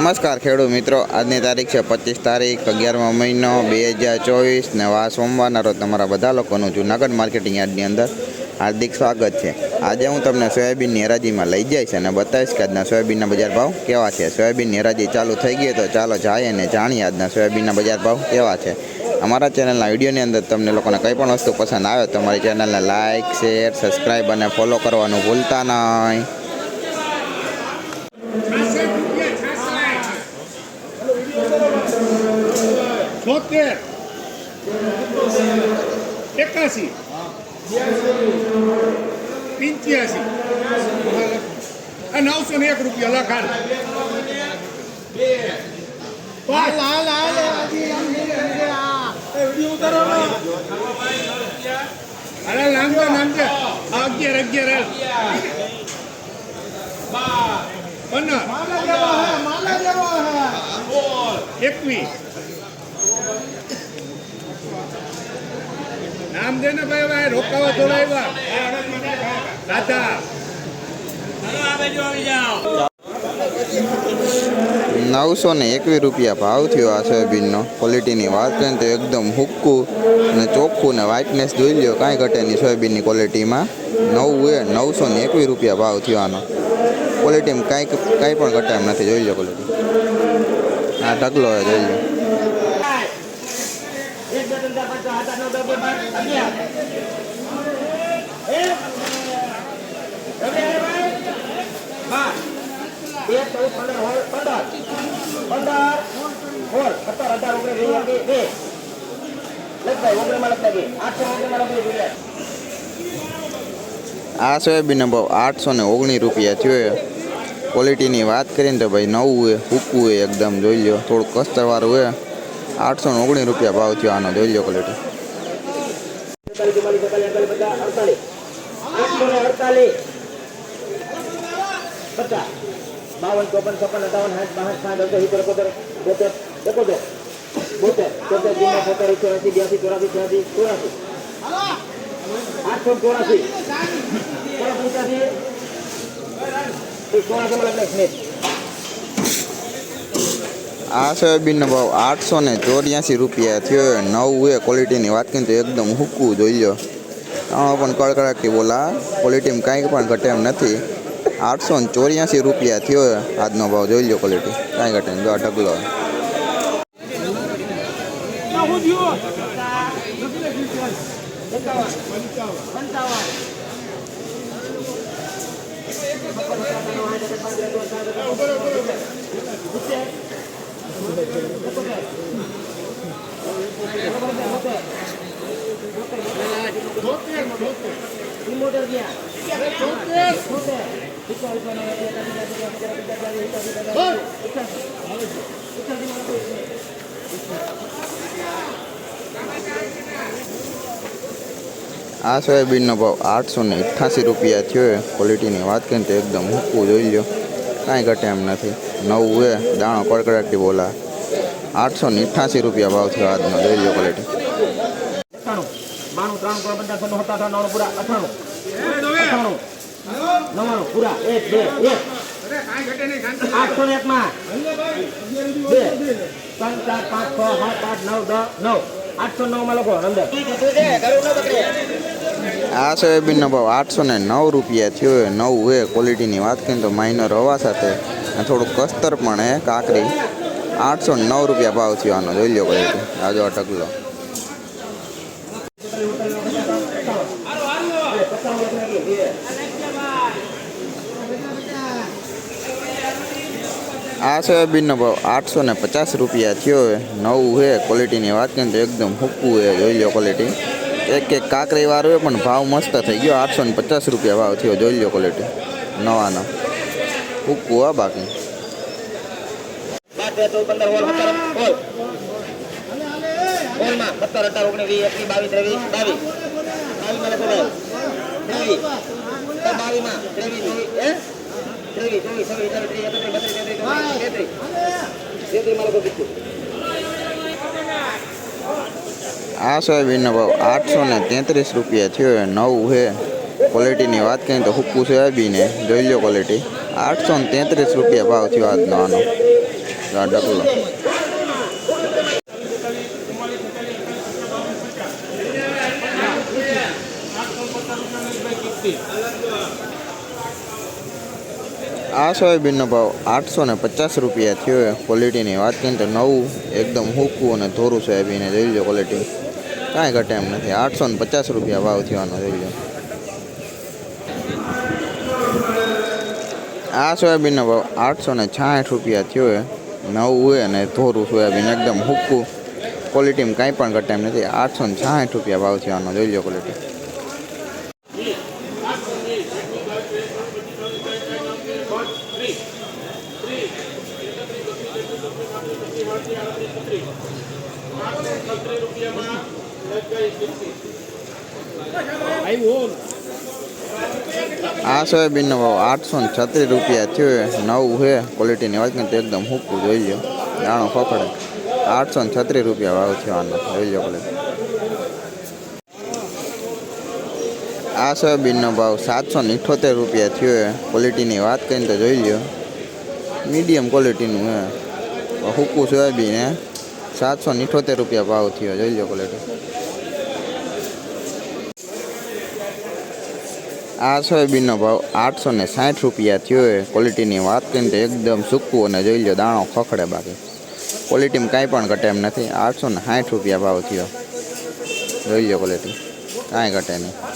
નમસ્કાર ખેડૂત મિત્રો. આજની તારીખ છે પચીસ તારીખ, અગિયારમો મહિનો, બે હજાર ચોવીસ ને વા સોમવારના રોજ તમારા બધા લોકોનું જુનાગઢ માર્કેટિંગ યાર્ડની અંદર હાર્દિક સ્વાગત છે. આજે હું તમને સોયાબીનની હરાજીમાં લઈ જઈશ અને બતાવીશ કે આજના સોયાબીનના બજાર ભાવ કેવા છે. સોયાબીનની હરાજી ચાલુ થઈ ગઈ તો ચાલો જાય અને જાણીએ આજના સોયાબીનના બજાર ભાવ કેવા છે. અમારા ચેનલના વિડીયોની અંદર તમને લોકોને કંઈ પણ વસ્તુ પસંદ આવે તો અમારી ચેનલને લાઇક શેર, સબસ્ક્રાઈબ અને ફોલો કરવાનું ભૂલતા નહીં. છોતેર એકાસી. પંચ્યાસી. નવસો ને એક રૂપિયા લખાણ અરે નામજો આ અગિયાર અગિયાર પંદર. એકવીસ. નામ દે ને ભાઈ ભાઈ રોકાવા જોડાવ્યા દાદા નવસો ને એકવીસ રૂપિયા ભાવ થયો આ સોયાબીનનો. ક્વોલિટીની વાત કરીએ તો એકદમ હુક્કું અને ચોખ્ખું ને વ્હાઇટનેસ જોઈ લ્યો, કાંઈ ઘટે નહીં સોયાબીનની ક્વોલિટીમાં નવું એ નવસો ને એકવીસ રૂપિયા ભાવ થયો આનો. ક્વોલિટીમાં કાંઈ કાંઈ પણ ઘટે એમ નથી, જોઈ લો ક્વોલિટી આ ઢગલો હે જોઈ લો એક બે ત્રણ ચાર પાંચ છ આ સોયાબીનનો ભાવ આઠસો ને ઓગણીસ રૂપિયા થયો ક્વોલિટીની વાત કરીને તો ભાઈ નવું એ હૂકવું એ એકદમ, જોઈ લો થોડું કસ્તરવાળું એ આઠસો ને ઓગણીસ રૂપિયા ભાવ થયો આનો, જોઈ લો ક્વોલિટી ચુમ્માલીસ એકતાલીસ પચાસ અડતાલીસ પચાસ બાવન, ચોપન, છપ્પન અઠાવન સાઠ, બાસઠ, સાઠ, અડસઠ, સિત્તેર, એકોતેર, બોતેર એકોતેર. બોતેર. ચોતેર ચુમ્મા બોતેર એકસો એસી, બ્યાસી, ચોરાસી, છ્યાસી, ચોરાસી. આઠસો ચોરાસી. ચોરાસી સ્મિત આ સોયાબીનનો ભાવ આઠસો ને ચોર્યાસી રૂપિયા થયો. નવું એ ક્વોલિટીની વાત કરીએ તો એકદમ હુકવું જોઈ લો. પણ કડકડાટી બોલા ક્વોલિટીમાં કાંઈ પણ ઘટે એમ નથી. આઠસો ને ચોર્યાસી રૂપિયા થયો આજનો ભાવ, જોઈ લો ક્વોલિટી કાંઈ ઘટે જો આ ઢગલો. ચુમ્મોતેર ગયા આ સોયાબીનનો ભાવ આઠસો ને અઠ્ઠાસી રૂપિયા થયો ક્વોલિટીની વાત કરીએ તો એકદમ મૂકવું જોઈ લો કાંઈ ઘટે એમ નથી. નવું એ દાણો કડકડાટી બોલા આઠસો ને અઠ્ઠાસી રૂપિયા ભાવ થયો આજનો. જોઈ લો ક્વોલિટી બાણું, ત્રણ ત્રણ પંદર, છન્નું, સત્તાવન અઠાણું પૂરા અઠ્ઠાણું અઠ્ઠાણું નવ્વાણું, પૂરા, એક, બે, એક. આઠસો ને એકમાં. બે, ત્રણ, ચાર, પાંચ, છ, સાત, આઠ, નવ, દસ, નવ. આઠસો નવમાં લખો, અંદર. આ સોયાબીનનો ભાવ. આઠસો ને નવ રૂપિયા થયો છે નવું એ ક્વોલિટીની વાત કરીએ તો માઇનર હવા સાથે થોડુંક કસ્તર પણ એ કાકરી. આઠસો નવ રૂપિયા ભાવ થયો આનો. જોઈ લો ક્વોલિટી આજો આ ઢગલો. આ સોયાબીનનો ભાવ. આઠસો ને પચાસ રૂપિયા થયો નવું છે ક્વોલિટીની વાત કરીએ તો એકદમ હુક્કું છે. જોઈ લો ક્વોલિટી એક એક કાકરી વાળું છે પણ ભાવ મસ્ત થઈ ગયો. આઠસો ને પચાસ રૂપિયા ભાવ થયો. જોઈ લો ક્વોલિટી નવાનો. હુક્કું આ બાકી. બાવીસ. ભાઈ ત્રેવીસ ચોવીસ આ સોયાબીનનો ભાવ આઠસો ને તેત્રીસ રૂપિયા થયો નવ છે ક્વોલિટીની વાત કરીએ તો હુક્કું સોયાબીન છે જોઈ લો ક્વોલિટી આઠસો ને તેત્રીસ રૂપિયા ભાવ થયો આજનો આનો. આ ડકલો આ સોયાબીનનો ભાવ આઠસો ને પચાસ રૂપિયા થયો ક્વોલિટીની વાત કરીએ તો નવું, એકદમ હૂકવું અને ધોરું સોયાબીન. જોઈ લો ક્વોલિટી કાંઈ ઘટે એમ નથી. આઠસો ને પચાસ રૂપિયા ભાવ થવાનો જોઈ લો. આ સોયાબીનનો ભાવ આઠસો ને છાસઠ રૂપિયા થયો નવું હોય અને ધોરું સોયાબીન એકદમ હૂકવું. ક્વોલિટીમાં કાંઈ પણ ઘટે એમ નથી. આઠસો ને છાસઠ રૂપિયા ભાવ થવાનો જોઈ લો ક્વોલિટી આ સોયાબીનનો ભાવ આઠસો ને છત્રીસ રૂપિયા થયો નવું છે. ક્વોલિટીની વાત તો એકદમ હૂકું જોઈ લો દાણો પકડે આઠસો ને છત્રીસ રૂપિયા ભાવ થયો જોઈ લો ક્વોલિટી આ સોયાબીનનો ભાવ સાતસો ને ઇઠોતેર રૂપિયા થયો ક્વોલિટીની વાત કરીને તો જોઈ લો મીડિયમ ક્વોલિટીનું હે હૂકું સોયાબીન સાતસો ને ઇઠોતેર રૂપિયા ભાવ થયો. જોઈ લો ક્વોલિટી આ સોયાબીનનો ભાવ આઠસો ને સાઠ રૂપિયા થયો એ ક્વોલિટીની વાત કરીને તો એકદમ સૂકવું અને જોઈ લો દાણો ખખડે બાકી. ક્વોલિટીમાં કાંઈ પણ ઘટે એમ નથી. આઠસો ને સાઠ રૂપિયા ભાવ થયો. જોઈ લો ક્વોલિટી. કાંઈ ઘટે નહીં.